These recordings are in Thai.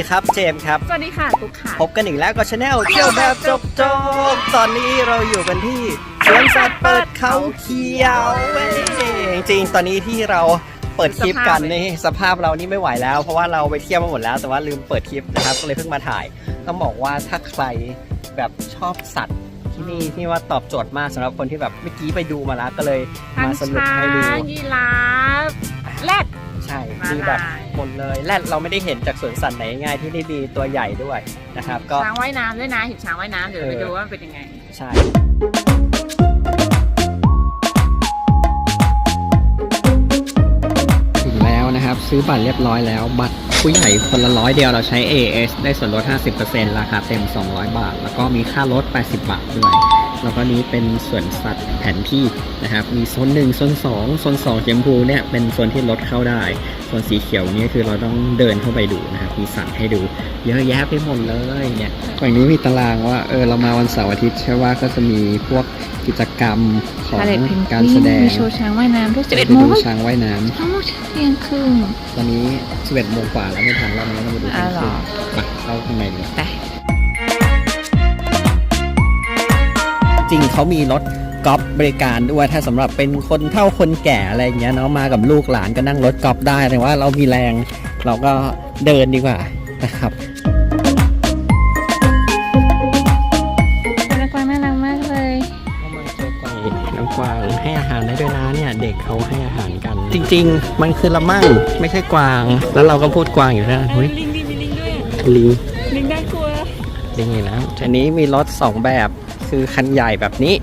วัสดีครับเจมส์ครับ สวัสดีค่ะ ตุ๊กค่ะ พบกันอีกแล้วกับชาแนลเที่ยวแบบจบจบตอนนี้เราอยู่กันที่สวนสัตว์เปิดเขาเขียวเว้ยจริงๆตอนนี้ที่เราเปิดคลิปกันนี่สภาพเรานี่ไม่ไหวแล้ว เพราะว่าเราไปเที่ยวมาหมดแล้วแต่ว่าลืมเปิดคลิปนะครับก็เลยเพิ่งมาถ่ายต้องบอกว่าถ้าใครแบบชอบสัตว์ที่นี่นี่ว่าตอบโจทย์มากสำหรับคนที่แบบเมื่อกี้ไปดูมาแล้วก็เลยทั้งมาสรุปช้าให้ดูงยีราฟแรดใช่มามีแบบลายหมดเลยแรดเราไม่ได้เห็นจากสวนสัตว์ไหนง่ายที่นี่มีตัวใหญ่ด้วยนะครับ ก็ช้างว่ายน้ำด้วยนะเห็นช้างว่ายน้ำเดี๋ยวเออไปดูว่ามันเป็นยังไง ใช่ ถึงแล้วนะครับ ซื้อบัตรเรียบร้อยแล้ว บัตรผู้ใหญ่คนละร้อยเดียวเราใช้ AS ได้ส่วนลด 50%ราคาเต็ม 200 บาท แล้วก็มีค่ารถ 80 บาทด้วย แล้วก็นี้เป็นสวนสัตว์แผนที่นะครับ มีโซนหนึ่งโซนสองโซนสองเจมพูเนี่ยเป็นโซนที่รถเข้าได้โซนสีเขียวนี่คือเราต้องเดินเข้าไปดูนะครับมีสั่งให้ดูเยอะแยะไปหมดเลยเนี่ยฝั่งนี้มีตารางว่าเออเรามาวันเสาร์อาทิตย์ใช่ว่าก็จะมีพวกกิจกรรมของการแสดงมีโชว์ช้างว่ายน้ำด้วยจะไป11โมดูงช้างว่ายน้ำทั้งหมดเที่ยงครึ่งตอนนี้11โมงกว่าแล้วไม่ทันรอบนี้เรามาดูกันอ่าเหรคือไปเข้าข้างในเลยไริงเขามีรถกอล์ฟบริการด้วยถ้าสำหรับเป็นคนเฒ่าคนแก่อะไรอย่างเงี้ยเนาะมากับลูกหลานก็นั่งรถกอล์ฟได้แต่ว่าเรามีแรงเราก็เดินดีกว่านะครับน่ากวางน่ารักมากเลยเข้ามาเจอกวางน้ำกวางให้อาหารได้ด้วยนะเนี่ยเด็กเขาให้อาหารกัน จริง ๆ มันคือละมั่งไม่ใช่กวาง แล้วเราก็พูดกวางอยู่นะเฮ้ยลิงดิมีลิงด้วยลิงลิงน่ากลัวลิงนี่นะทีนี้มีรถ2แบบ คือคันใหญ่แบบนี้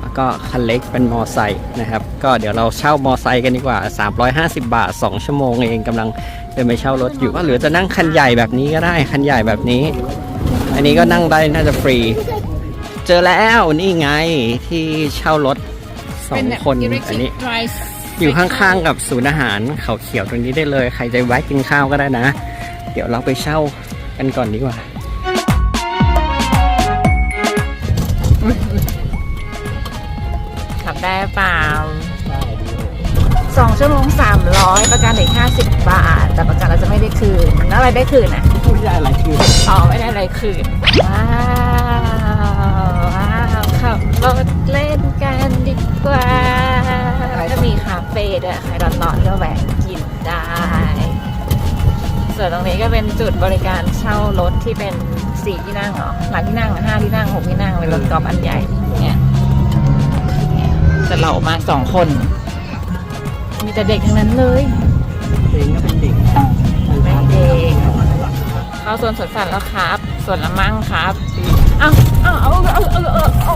แล้วก็คันเล็กเป็นมอไซค์นะครับ ก็เดี๋ยวเราเช่ามอไซค์กันดีกว่า 350 บาท 2 ชั่วโมงเองกำลังเดินไปเช่ารถอยู่ก็หรือจะนั่งคันใหญ่แบบนี้ก็ได้คันใหญ่แบบนี้ อันนี้ก็นั่งได้น่าจะฟรี เจอแล้วนี่ไงที่เช่ารถสองคนอันนี้อยู่ข้างๆกับศูนย์อาหารเขาเขียวตรงนี้ได้เลย ใครจะแวะกินข้าวก็ได้นะ เดี๋ยวเราไปเช่ากันก่อนดีกว่า ขับได้เปล่าสองชั่วโมงสามร้อยประกันอีกห้าสิบบาท แต่ประกันเราจะไม่ได้คืนแล้วอะไรได้คืนอะพูดได้อะไรคืออ๋อไม่ได้อะไรคืน ว้าวว้าวขับรถเล่นกันดีกว่าก็มีคาเฟ่ด้วยใครร้อนๆก็แวะกินได้ ส่วนตรงนี้ก็เป็นจุดบริการเช่ารถที่เป็น สี่ที่นั่งเหรอหลายที่นั่งห้าที่นั่งหกที่นั่งเป็นรถกอล์ฟอันใหญ่เนี่ยแต่เรามาสองคน มีแต่เด็กทั้งนั้นเลยเองก็เป็นเด็กไม่เด็กเข้าสวนสวนสัตว์แล้วครับสวนละมั่งครับเอาเอาเอาเอาเอาเอาเอา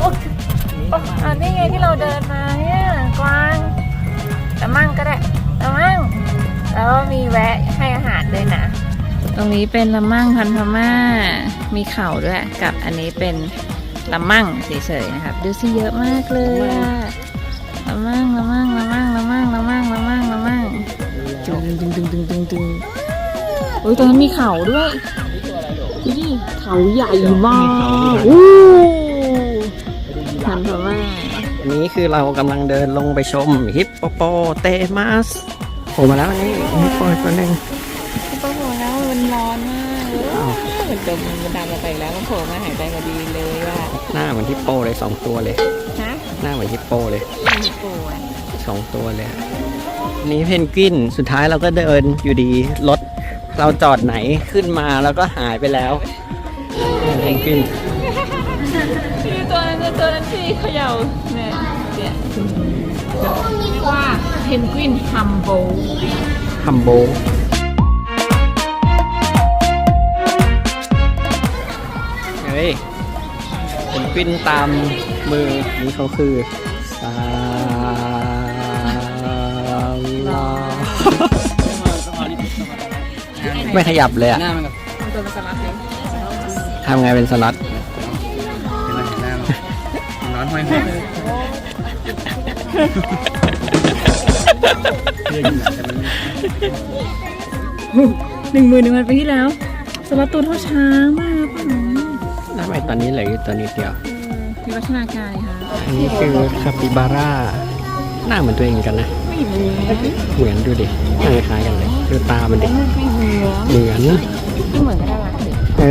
เอาอันนี้ไงที่เราเดินมาเนี่ยกวางละมั่งก็ได้ละมั่งแล้วก็มีแวะให้อาหารด้วยนะ ตรงนี้เป็นละมั่งพันธม่า มีเข่าด้วย กับอันนี้เป็นละมั่งเฉยๆนะครับ ดูสิเยอะมากเลยอะละมั่งละมั่งละมั่งละมั่งละมั่งละมั่งละมั่งตึงตึงตึงตึงตึงตึงโอ้ยตรงนั้นมีเข่าด้วยดูดิเข่าใหญ่มากอู้ทันเพราะว่าอันนี้คือเรากำลังเดินลงไปชมฮิปโปโปเตมัสโผล่มาแล้วนี่ฮิปโปตัวหนึ่งก็บอกแล้วมันร้อนมาก มันจมมันดำลงไปแล้วมันโผล่มาหายใจมาดีเลยว่า หน้าเหมือนฮิปโปเลยสองตัวเลย ฮะหน้าเหมือนฮิปโปเลยมันป่วยสองตัวเลยอะอันนี้เพนกวินสุดท้ายเราก็เดินอยู่ดีรถเราจอดไหนขึ้นมาแล้วก็หายไปแล้วเพนกวินคือตัวนั้นตัวนั้นที่เขย่าเนี่ยเนี่ยเรียกว่าเพนกวินฮัมโบฮัมโบ ยเป็นกวินตามมือนี่เขาคือซาลาไม่ขยับเลยอะทำตัวเป็นสลัดเลยทำไงเป็นสลัดร้อนห้อยหัวหนึ่งหมื่นหนึ่งพันไปที่แล้วสลัดตัวเท่าช้างมาก ตอนนี้เหลืออยู่ตัวนิดเดียวมีวัฒนาการเลยค่ะอันนี้คือคาปิบาร่าหน้าเหมือนตัวเองกันนะไม่เหมือนเหมือนดูดิหน้าคล้ายกันเลยดูตามันดิไม่เหมือนเหมือนไม่เหมือนก็ได้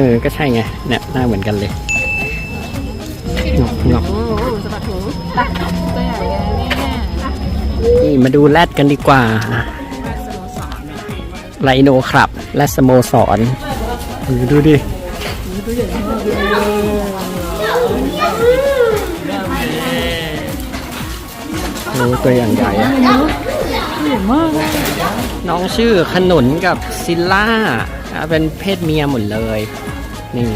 อก็ใช่ไงเนี่ยหน้าเหมือนกันเลยงอกงอกโอ้โหสะบัดหูตัวใหญ่เลยเนี่ยนี่มาดูแรดกันดีกว่าไลโนครับ และสโมสรดูดู ดิโอ้ตัวอย่างใหญ่อะใหญ่มากเลยน้องชื่อขนุนกับซิลล่าอะเป็นเพศเมียหมดเลย นี่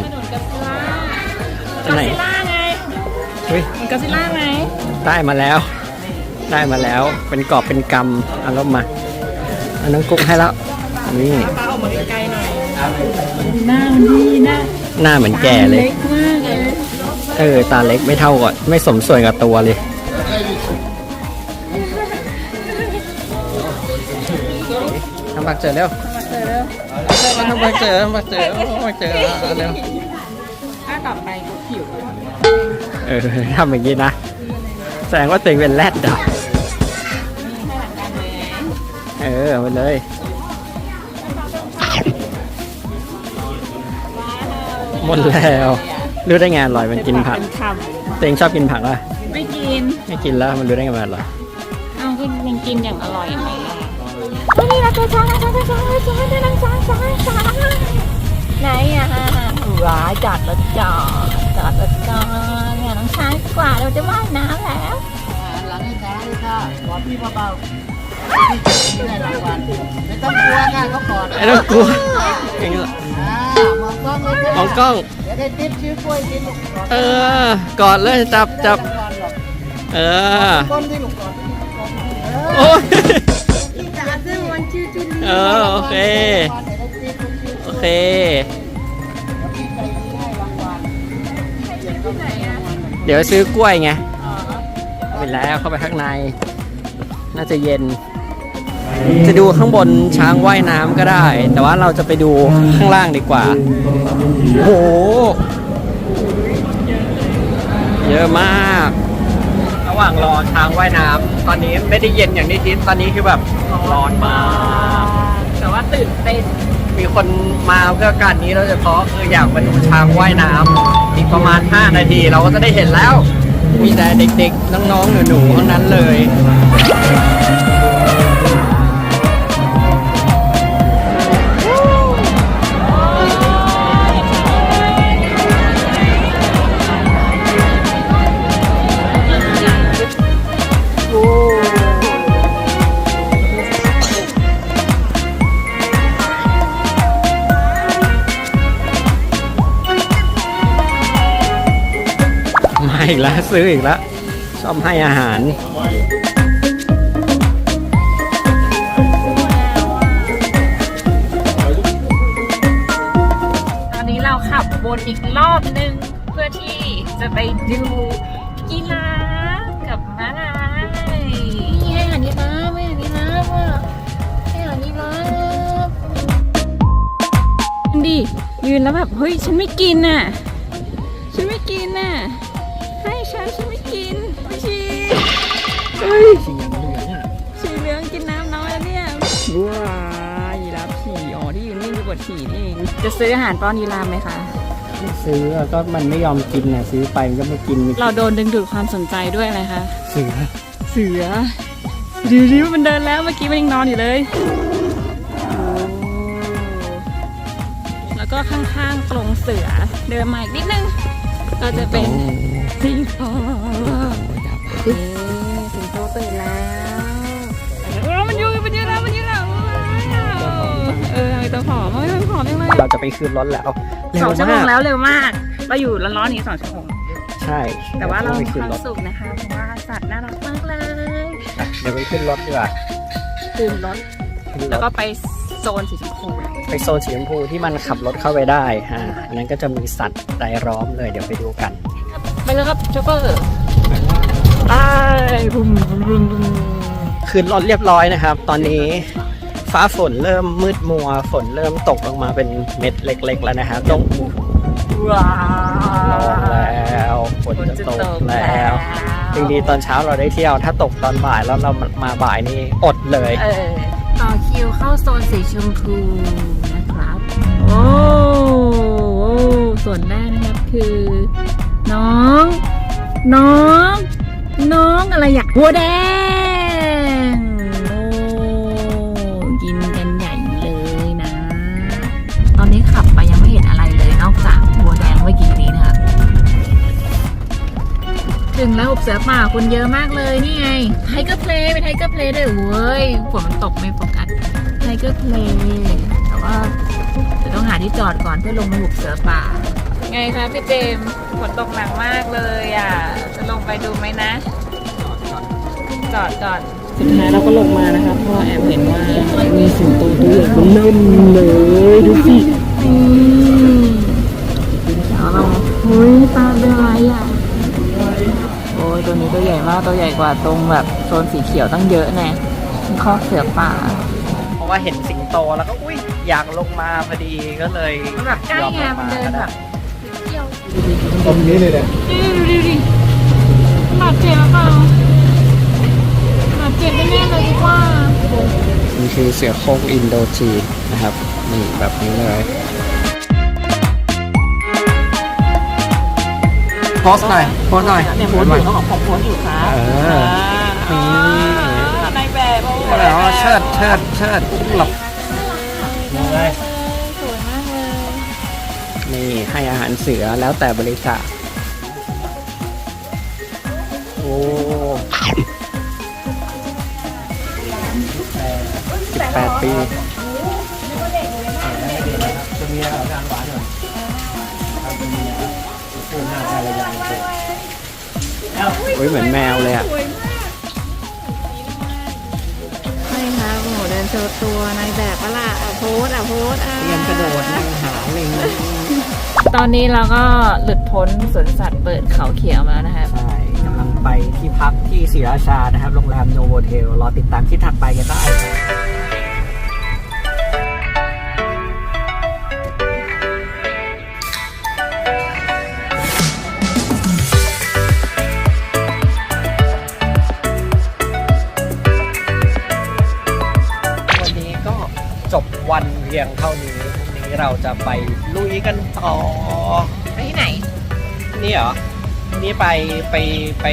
กอไหนซิล่าไงเฮ้ยมันกอซิล่าไหมได้มาแล้ว ได้มาแล้วเป็นกอบเป็นกำเอาลบมาเอาน้องกุ๊กให้แล้วนี่ป้าออกมาไกลๆหน่อยหน้ามันดีหน้า หน้าเหมือนแก่เลยเล็กมากเลย เออ ตาเล็กไม่เท่ากับไม่สมส่วนกับตัวเลยทำบักเจอเร็วมาเจอแล้วทำบักเจอทำบักเจอทำบักเจอเอาเร็วถ้าต่อไปกูผิวเออทำอย่างนี้นะ แสดงว่าตัวเองเป็นแรดดับเออเอาไปเลย หมดแล้วรู้ได้ไงอร่อยมันกินผักเป็นคตัวเองชอบกินผักป่ะำไม่กิน ไม่กินแล้วมันรู้ได้ไงมันอร่อยเอาก็มันกินอย่างอร่อยไหมล่ะวันนี้เราจะช้างช้างช้างช้างช้างช้างช้างช้างช้างไหนอะว้ายจัดแล้วจ้าจัดแล้วจ้าเนี่ยน้องช้างกว่าเราจะว่ายน้ำแล้วหลังให้ช้าเลยค่ะกอดพี่เบาๆพี่จะได้รางวัลไม่ต้องกลัวค่ะเขากอดไอ้ต้องกลัวเองอ่า มองกล้องเลยมองกล้อง เดี๋ยวได้ติ๊บชื่อกล้วยกินลูกกอดเออกอดเลยจับจับรางวัลหรอกเออก้นที่ลูกกอดที่ก้นเออโอ้ยจ๋าซึ่งวันชื่อจุลีเออโอเคเดี๋ยวได้ติ๊บเป็นชื่อโอเคพี่ใจดีให้รางวัลเดี๋ยวซื้อกล้วยไงไปแล้วเข้าไปข้างใน น่าจะเย็น จะดูข้างบนช้างว่ายน้ำก็ได้ แต่ว่าเราจะไปดูข้างล่างดีกว่า โห เยอะมาก ระหว่างรอช้างว่ายน้ำตอนนี้ไม่ได้เย็นอย่างที่คิดตอนนี้คือแบบร้อนมาก แต่ว่าตื่นเต้นมีคนมาเพื่อการนี้โดยเพาะคืออยากมาดูช้างว่ายน้ำอีกประมาณ 5 นาทีเราก็จะได้เห็นแล้ว มีแต่เด็กๆ น้องๆ หนูๆทั้งนั้นเลย อีกแล้วซื้ออีกแล้วชอบให้อาหาร ตอนนี้เราขับวนอีกรอบนึง เพื่อที่จะไปดูกีฬากับม้าลายนี่ให้อาหารยีราฟให้อาหารยีราฟอะให้อาหารยีราฟดิยืนแล้วแบบ เฮ้ย ฉันไม่กินน่ะ ฉันไม่กินน่ะให้ ฉันฉันไม่กินไม่ชีเฮ้ยสีเหลืองอะสีเหลืองกินน้ำน้อยแล้วเนี่ยว้ายีราฟฉี่อ๋อที่ยืนนิ่งจะปวดฉี่นี่เองจะซื้ออาหารป้อนยีราฟไหมคะไม่ซื้อก็มันไม่ยอมกินน่ะซื้อไปมันก็ไม่กินเราโดนดึงดูดความสนใจด้วยอะไรคะ เสือเสือดูดิว่ามันเดินแล้วเมื่อกี้มันยังนอนอยู่เลยแล้วก็ข้างๆกรงเสือเดินมาอีกนิดนึงก็จะเป็น สิงโตเอ๊สิงโตตื่นแล้วเออมันยู่มันยู่แล้วมันยู่แล้วเออไอ้ตัวผอมเฮ้ยมันผอมยังเลยเราจะไปคืนรถแล้วเร็สวองชั่วโมงแล้วเร็วมาก เราอยู่ร้อนๆนี้สองชั่วโมงใช่ แต่ว่าเราไปมีคืคนวามรถสุขนะคะเพราะว่าสัตว์น่ารักมากเลยเดี๋ยวไปขึ้นรถดีกว่าขึ้นรถแล้วก็ไปโซนสีชมพูไปโซนสีชมพูที่มันขับรถเข้าไปได้อ่าอันนั้นก็จะมีสัตว์รายล้อมเลยเดี๋ยวไปดูกัน ไปเลยครับโชเฟอร์ไปบุ้มบุ้มบุ้มบุ้มคืนรถเรียบร้อยนะครับ ตอนนี้ฟ้าฝนเริ่มมืดมัว ฝนเริ่มตกลงมาเป็นเม็ดเล็ก ๆ แล้วนะครับลงว้าลงแล้วฝนจะตกแล้วจริงๆตอนเช้าเราได้เที่ยว ถ้าตกตอนบ่ายแล้วเรามาบ่ายนี่อดเลยเออต่อคิวเข้าโซนสีชมพูนะครับ โอ้โหส่วนแรกนะครับคือ น้อง น้อง น้องอะไรอยากหัวแดง โอ้กินกันใหญ่เลยนะ ตอนนี้ขับไปยังไม่เห็นอะไรเลยนอกจากหัวแดงเมื่อกี้นี้นะครับถึงแล้วหุบเสือป่าคนเยอะมากเลยนี่ไงไทเกอร์เพลย์เป็นไทเกอร์เพลย์ด้วยเว้ยฝนมันตกไม่โฟกัสไทเกอร์เพลย์แต่ว่าจะต้องหาที่จอดก่อนเพื่อลงไปหุบเสือป่า ไงคะพี่เจมส์ฝนตกหนักมากเลยอะ จะลงไปดูไหมนะ จอดก่อนสุดท้ายเราก็ลงมานะครับเพราะว่าแอบเห็นว่ามีสิงโตตัวใหญ่มันเริ่มเลยดูสิอืมเดี๋ยวเราเฮ้ยตาเป็นไรอะโอ้ยตัวนี้ตัวใหญ่มากตัวใหญ่กว่าตรงแบบโซนสีเขียวตั้งเยอะแน่คอกเสือป่าเพราะว่าเห็นสิงโตแล้วก็อุ้ยอยากลงมาพอดีก็เลยมันแบบใกล้ไงยอมันเดินแบบ ตรงนี้เลยเนี่ยดิดูดิดิบาดเจ็บหรือเปล่าบาดเจ็บแน่ๆเลยดีกว่านี่คือเสือโคร่งอินโดจีนนะครับนี่แบบนี้เลยโพสหน่อยโพสหน่อยเนี่ยโพสหต์อน่อยยู่เขาบอกผมโพสต์อยู่ครับเอออ่านี่ในแบบโอ้โหก็แล้วาเชิดเชิดเชิดหลบเลยสวยมากเลย นี่ให้อาหารเสือแล้วแต่บริษัทโอ้สิบแปดปีจะมีอาการหวานหน่อยครับจะมีพูดหน้าอะไรอย่างเงี้ยโอ้ยเหมือนแมวเลยอะ ใช่ครับโอ้โหเดินโชว์ตัวนายแบบปะล่ะอะโพสต์อะโพสต์อะ เตรียมกระโดดนั่งหาเลยตอนนี้เราก็หลุดพ้นสวนสัตว์เปิดเขาเขียวมาแล้วนะครับใช่กำลังไปที่พักที่ศรีราชานะครับ โรงแรมโนโวเทล รอติดตามที่ถัดไปกันได้วัน ยงเท่านี้พรุ่งนี้เราจะไปลุยกันต่อ ไปที่ไหน นี่เหรอ นี่ไปไปไป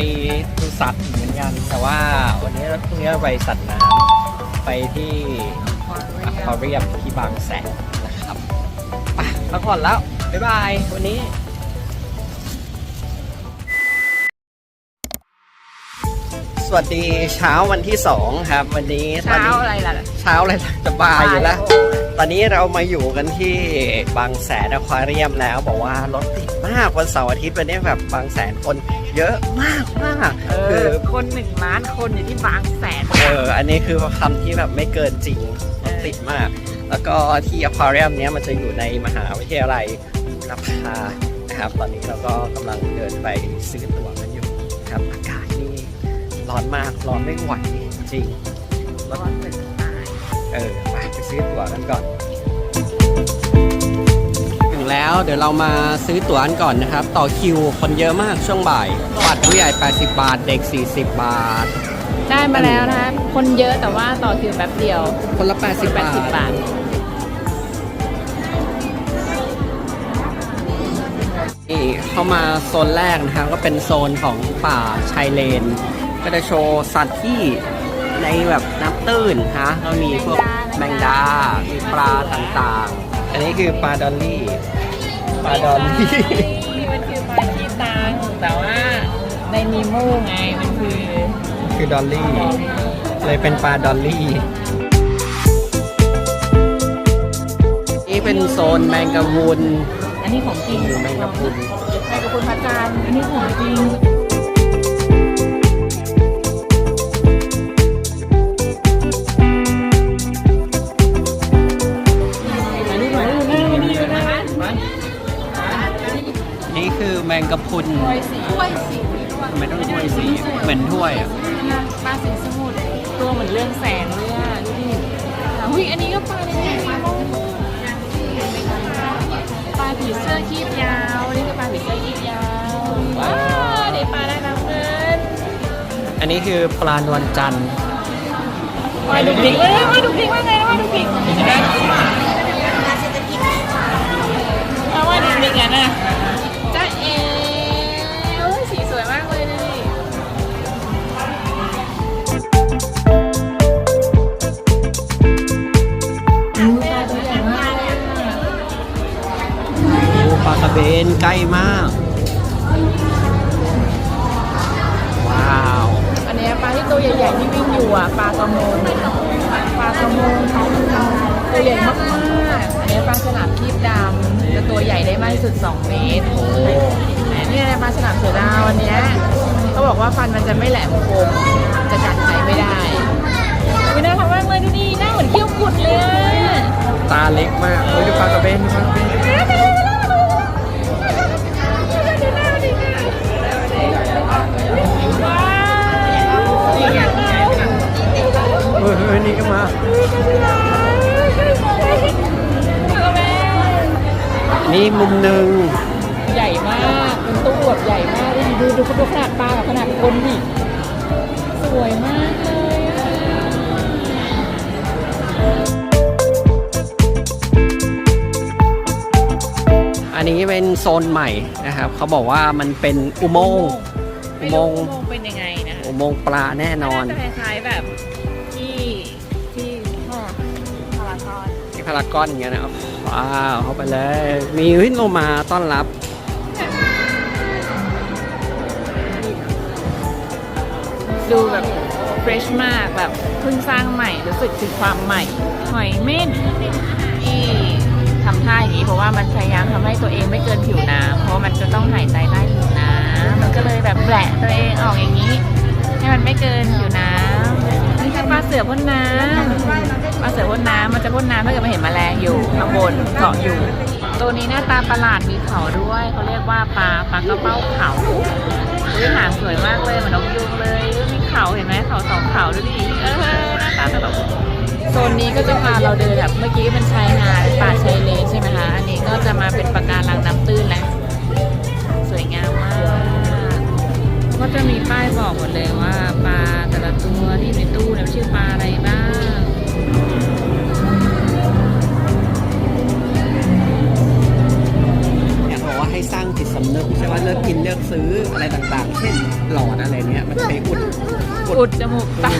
ดูสัตว์เหมือนกัน แต่ว่าวันนี้พรุ่งนี้เราไปสัตว์น้ำไปที่อควาเรียมที่บางแสนนะครับไปพักผ่อนแล้ว บ๊ายบาย วันนี้สวัสดีเช้าวันที่สองครับ วันนี้ตอนเช้านี้อะไรล่ะ เช้าอะไรล่ะจะบ่ายอยู่แล้ว ตอนนี้เรามาอยู่กันที่บางแสนอควาเรียมแล้ว บอกว่ารถติดมากวันเสาร์อาทิตย์วันนี้แบบบางแสนคนเยอะมากมากเอคืออคนหนึ่งล้านคนอยู่ที่บางแสน เอออันนี้คือคำที่แบบไม่เกินจริงรถติดมาก แล้วก็ที่อควาเรียมเนี้ยมันจะอยู่ในมหาวิทยาลัยบูรพานะครับ ตอนนี้เราก็กำลังเดินไปซื้อตั๋วกันอยู่ครับอากาศนี่ร้อนมากร้อนไม่ไหวจริง ร้อนเป็นตาย เออไปไปซื้อตั๋วกันก่อน ถึงแล้วเดี๋ยวเรามาซื้อตั๋วกันก่อนนะครับ ต่อคิวคนเยอะมากช่วงบ่ายบัตรผู้ใหญ่ 80 บาท เด็ก 40 บาท ได้มาแล้วนะครับคนเยอะแต่ว่าต่อคิวแป๊บเดียวคนละ 80 บาท 80 บาท นี่เข้ามาโซนแรกนะครับก็เป็นโซนของป่าชายเลน ก็จะโชว์สัตว์ที่ ในแบบน้ำตื้นฮะก็มีพวกแมงดา มีปลาต่างๆ อันนี้คือปลาดอลลี่ปลาดอลลี่มันคือปลาขี้ตังแต่ว่าในนีโม่ไงมันคือคือดอลลี่ เลยเป็นปลาดอลลี่ นี่เป็นโซนแมงกะพรุนอันนี้ของจริงแมงกะพรุนแมงกะพรุนพระจันทร์อันนี้ของจริง คือแมงกะพรุนถ้วยสีถ้วยสีทำไมต้องถ้วยสีเหมือนถ้วยอะปลาสีสมุทรตัวเหมือนเรื่องแสงเลยอะดูดิอุ้ยอันนี้ก็ปลาในนีโม่ปลาผีเสื้อคีบยาวอันนี่คือปลาผีเสื้อคีบยาวว้าวเด็ปลาได้น้ำเงินอันนี้คือปลานวลจันทร์วายดูพิกเอ้ยวายดูพิกว่าไงวายดูพิกเอาวายดูพิกกันนะ กระเบนใกล้มาก ว้าว อันเนี้ยปลาที่ตัวใหญ่ๆที่วิ่งอยู่อะปลากระมงปลากระมงเขาตัวใหญ่มากๆอันเนี้ยปลาฉลามครีบดำจะตัวใหญ่ได้มากที่สุด 2 เมตรเนี่ยปลาฉลามเสือดาวอันเนี้ยเขาบอกว่าฟันมันจะไม่แหลมคมจะกัดใครไม่ได้ไม่น่ารักมากเลยดูดิหน้าเหมือนเขี้ยวกุดเลยอะตาเล็กมากโอ้ยดูปลากระเบนดูปลากระเบน เฮ้ยเฮ้ยนี่ก็มานี่มุมหนึ่งใหญ่มากเป็นตู้แบบใหญ่มากดูดูดูดูขนาดปลากับขนาดคนดิสวยมากเลยอะอันนี้เป็นโซนใหม่นะครับเขาบอกว่ามันเป็นอุโมงค์อุไม่โมรู้งค์อุ โมงค์เป็นยังไงนะอุโมงค์ปลาแน่นอนาจะคล้ายๆแบบที่ที่ห้อพารากอนที่พารากอนอย่างเงี้ยนะว้าวเข้าไปเลย มีวินโลมาต้อนรับ ดูแบบเฟรชมากแบบเพิ่งสร้างใหม่รู้สึกถึงความใหม่ หอยเม่นที่ทำท่าอย่างนี้เพราะว่ามันพยายามทำให้ตัวเองไม่เกินผิวน้ำเพราะว่ามันจะต้องหายใจใต้ผิวน้ำมันก็เลยแบบแปะตัวเองออกอย่างนี้ ให้มันไม่เกินผิวน้ำนี่คือปลาเสือพ่นน้ำปลาเสือพ่นน้ำมันจะพ่นน้ำถ้าเกิดมันเห็นแมลงอยู่ข้างบนเกาะอยู่ ตัวนี้หน้าตาประหลาดมีเขาด้วยเขาเรียกว่าปลาปลากระเป้าเขาอุ้ยหางสวยมากเลยเหมือนนกยูงเลยมีเขาเห็นไหมเขาสองเขาดูดิเออหน้าตาตลกโซนนี้ก็จะพาเราเดินแบบเมื่อกี้เป็นชายหาดป่าชายเลนใช่ไหมคะอันนี้ก็จะมาเป็นปะการังน้ำตื้นแล้วสวยงามมาก ก็จะมีป้ายบอกหมดเลยว่าปลาแต่ละตัวที่อยู่ในตู้เนี่ยชื่อปลาอะไรบ้างอยากบอกว่าให้สร้างจิตสำนึกใช่ไหมเลิกกินเลิกซื้ออะไรต่างๆ เช่นหลอดอะไรเนี้ยมันไปอุดอุดจมูกเต่า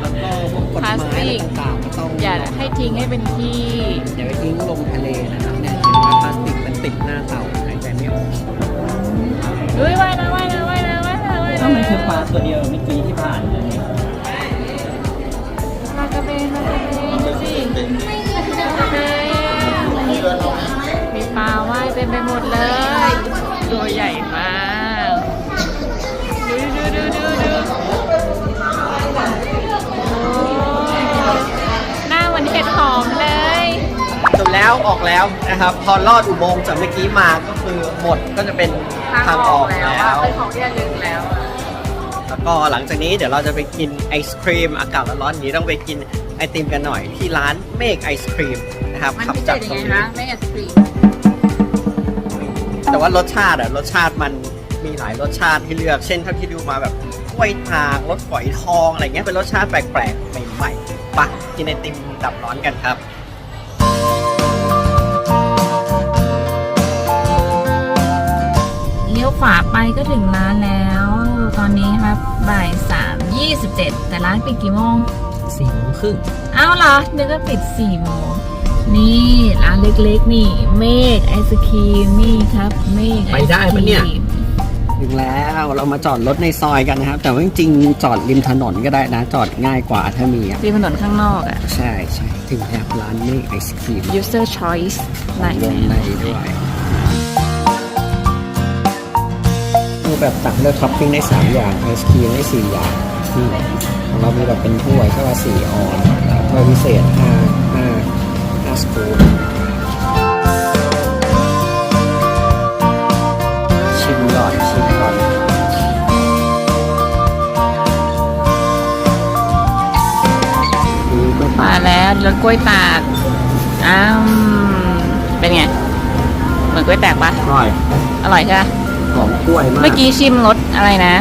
แล้วก็พวกกฎหมายอะไรต่างๆก็ต้องอย่าให้ทิ้งให้เป็นที่อย่าไปทิ้งลงทะเลนะครับเนี่ยเห็นว่าพลาสติกมันติดหน้าเต่าหายใจไม่ออกเฮ้ยว่ายนะว่าย คือปลาตัวเดียวเมื่อกี้ที่ผ่านเลยปลากระเบนปลากระเบนดูสิมีปลาว่ายเต็มไปหมดเลย ตัวใหญ่มาก ดูดูดูดูดูโอ้หน้าเหมือนเห็ดหอมเลยจบแล้วออกแล้วนะครับ พอลอดอุโมงค์จากเมื่อกี้มาก็คือหมดก็จะเป็นทางออกแล้วเป็นของที่ระลึกแล้ว แล้วก็หลังจากนี้เดี๋ยวเราจะไปกินไอศครีมอากาศร้อนๆอย่างนี้ต้องไปกินไอติมกันหน่อยที่ร้านเมฆไอศครีมนะครับมันขับพิเศจากษตยัรงงไงนี้คะไม่ไอศครีมแต่ว่ารสชาติอะรสชาติมันมีหลายรสชาติให้เลือกเช่นเท่าที่ดูมาแบบกล้วยทางรสฝอยทองอะไรเงี้ยเป็นรสชาติแปลกๆใหม่ๆไปะกินไอติมดับร้อนกันครับ เลี้ยวขวาไปก็ถึงร้านแล้ว ตอนนี้ครับบ่ายสามยี่สิบเจ็ดแต่ร้านปิดกี่โมงสี่โมงครึ่งอ้าวเหรอนึกว่าปิดสี่โมงนี่ร้านเล็กๆนี่ เมฆไอศครีมนี่ครับ เมฆไอศไปได้คปะเนี่ยรีมถึงแล้วเรามาจอดรถในซอยกันนะครับ แต่ว่าจริงๆจอดริมถนนก็ได้นะ จอดง่ายกว่าถ้ามีอะริมถนนข้างนอกอะใช่ใช่ถึงแล้วร้านเมฆไอศครีม user choice ไหนวงในด้วย แบบตักเลือกท็อปปิ้งได้ 3 อย่างไอศครีมได้ 4 อย่างนี่ของเรามีแบบเป็นถ้วยก็ว่า4ออนแล้วถ้วยพิเศษ5 5 5สกูปชิมก่อนชิมก่อนดูก็มาแล้วรสกล้วยตากอ้าวเป็นไง เหมือนกล้วยแตกปะอร่อย อร่อยใช่ไหม หอมกล้วยมากเมื่อกี้ชิมรสอะไรนะ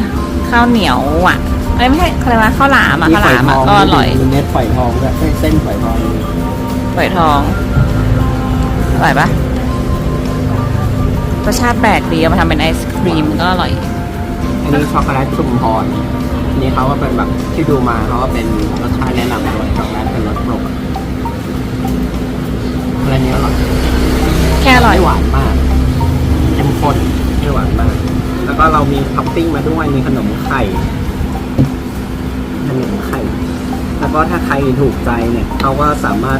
ข้าวเหนียวอะอะไรไม่ใช่อะไรนะข้าวหลามอะมีข้าวหฝอยลามทอะองก็อร่อยมีเม็ดฝอยทองด้วยเส้นเส้นฝอยทองมีฝอยทองอร่อยปะรสชาติแปลกดีเอามาทำเป็นไอศครีมก็อร่อย อันนี้ช็อกโกแลตชุมพรอันนี้เขาก็เป็นแบบที่ดูมาเขาก็เป็นรสชาติแนะนำด้วยช็อกโกแลตเป็นรสโปรดอะไรนี้อร่อยแค่อร่อย ไม่หวานมากปิ้งมาด้วยมีขนมไข่ขนมไข่ แล้วก็ถ้าใครถูกใจเนี่ยเขาก็สามารถ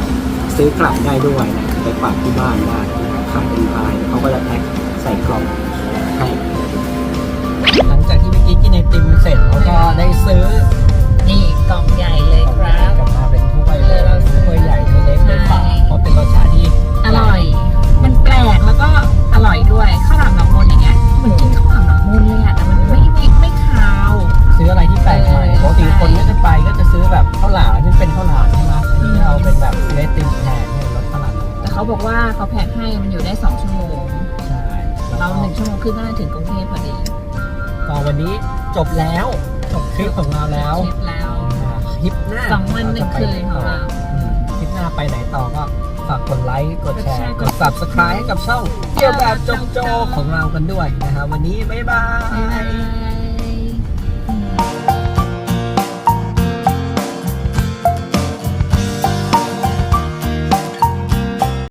ซื้อกลับได้ด้วยนะไปฝากที่บ้านได้นะครับขายเป็นพายเขาก็จะแพ็คใส่กล่องให้หลังจากที่เมื่อกี้กินไอติมเสร็จเราก็ได้ซื้อนี่กล่องใหญ่เลยครับกลับมาเป็นถ้วยเลยถ้วยใหญ่ถ้วยเล็กไม่ฝากเพราะเป็นรสชาติที่อร่อย มันแปลกแล้วก็อร่อยด้วยข้าวหลามหนอง ครึ่งก็น่าถึงกรุงเทพพอดีก็วันนี้จบแล้ว จบคลิปของเราแล้วคลิปแล้วคลิปหน้าสองวันหนึ่งคืนของเราอืมคลิปหน้าไปไหนต่อก็ฝากกดไลค์ กดแชกดแชร์ร์ กด subscribe ให้กับช่องเกี่ยวแบบโจโจของเรากันด้วยนะครับวันนี้ บ๊ายบายบ๊ายบาย